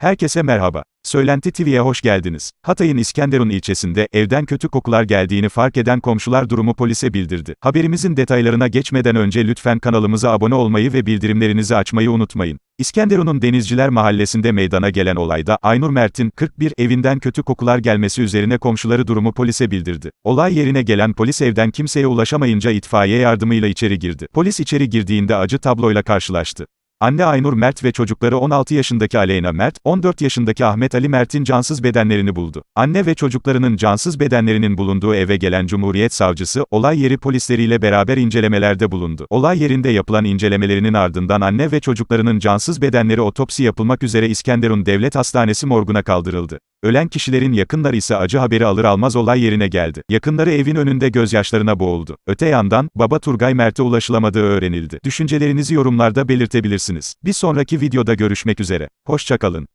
Herkese merhaba. Söylenti TV'ye hoş geldiniz. Hatay'ın İskenderun ilçesinde evden kötü kokular geldiğini fark eden komşular durumu polise bildirdi. Haberimizin detaylarına geçmeden önce lütfen kanalımıza abone olmayı ve bildirimlerinizi açmayı unutmayın. İskenderun'un Denizciler Mahallesi'nde meydana gelen olayda Aynur Mert'in 41 evinden kötü kokular gelmesi üzerine komşuları durumu polise bildirdi. Olay yerine gelen polis evden kimseye ulaşamayınca itfaiye yardımıyla içeri girdi. Polis içeri girdiğinde acı tabloyla karşılaştı. Anne Aynur Mert ve çocukları 16 yaşındaki Aleyna Mert, 14 yaşındaki Ahmet Ali Mert'in cansız bedenlerini buldu. Anne ve çocuklarının cansız bedenlerinin bulunduğu eve gelen Cumhuriyet Savcısı, olay yeri polisleriyle beraber incelemelerde bulundu. Olay yerinde yapılan incelemelerinin ardından anne ve çocuklarının cansız bedenleri otopsi yapılmak üzere İskenderun Devlet Hastanesi morguna kaldırıldı. Ölen kişilerin yakınları ise acı haberi alır almaz olay yerine geldi. Yakınları evin önünde gözyaşlarına boğuldu. Öte yandan, baba Turgay Mert'e ulaşılamadığı öğrenildi. Düşüncelerinizi yorumlarda belirtebilirsiniz. Bir sonraki videoda görüşmek üzere. Hoşçakalın.